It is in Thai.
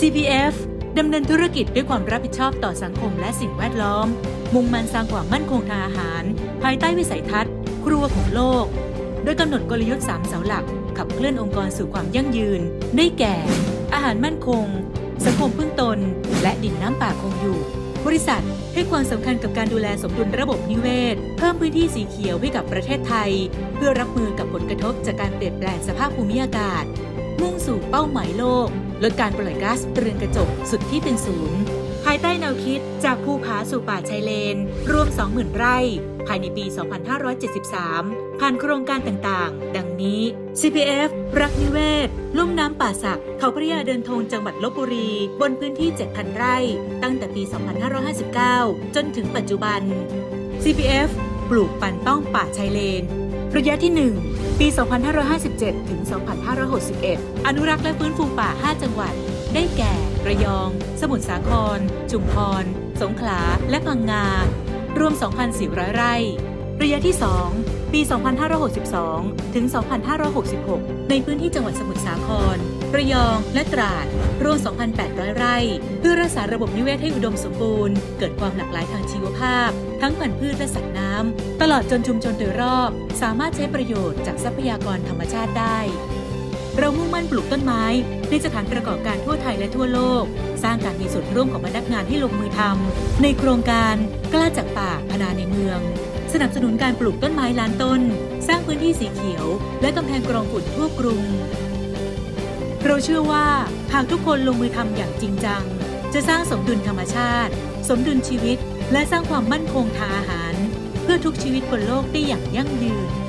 CPF ดำเนินธุรกิจด้วยความรับผิดชอบต่อสังคมและสิ่งแวดล้อม มุ่งมั่นสร้างความมั่นคงทางอาหาร ภายใต้วิสัยทัศน์ ครัวของโลก โดยกำหนดกลยุทธ์ 3 เสาหลัก ขับเคลื่อนองค์กรสู่ความยั่งยืน ได้แก่ อาหารมั่นคง สังคมพึ่งตน และดินน้ำป่าคงอยู่ บริษัทให้ความสำคัญกับการดูแลสมดุลระบบนิเวศ เพิ่มพื้นที่สีเขียวให้กับประเทศไทย เพื่อรับมือกับผลกระทบจากการเปลี่ยนแปลงสภาพภูมิอากาศ มุ่งสู่เป้าหมายโลก ลดการปล่อยก๊าซเรือนกระจกสุดที่เป็นศูนย์ภายใต้แนวคิดจากภูผาสู่ป่าชายเลน รวม 20,000 ไร่ ภายในปี 2573 ผ่านโครงการต่างๆ ดังนี้ CPF รักนิเวศ ลุ่มน้ำป่าสัก เขาพระยาเดินทงจังหวัดลบบุรี บนพื้นที่ 7,000 ไร่ ตั้งแต่ปี 2559 จนถึงปัจจุบัน CPF ปลูกปันต้องป่าชายเลน ระยะที่ 1 ปี 2557 ถึง 2561 อนุรักษ์และฟื้นฟูป่า 5 จังหวัด ได้แก่ ระยอง สมุทรสาครจุมพร สงขลา และพังงา รวม 2,400 ไร่ ระยะที่ 2 ปี 2562 ถึง 2566 ในพื้นที่จังหวัดสมุทรสาคร ระยอง และตราด รวม 2,800 ไร่ เพื่อรักษาระบบนิเวศให้อุดมสมบูรณ์ เกิดความหลากหลายทางชีวภาพ ทั้งพันธุ์พืชและสัตว์น้ำ ตลอดจนชุมชนโดยรอบ สามารถใช้ประโยชน์จากทรัพยากรธรรมชาติได้ เรามุ่งมั่นปลูกต้นไม้ ในสถานประกอบการทั่วไทยและทั่วโลก สร้างการมีส่วนร่วมของพนักงานให้ลงมือทำในโครงการกล้าจากป่าพนาในเมืองสนับสนุนการปลูกต้นไม้ล้านต้น สร้างพื้นที่สีเขียว และกำแพงกรองฝุ่นทั่วกรุง เราเชื่อว่าหากทุกคนลงมือทำอย่างจริงจัง จะสร้างสมดุลธรรมชาติ สมดุลชีวิต และสร้างความมั่นคงทางอาหาร เพื่อทุกชีวิตบนโลกได้อย่างยั่งยืน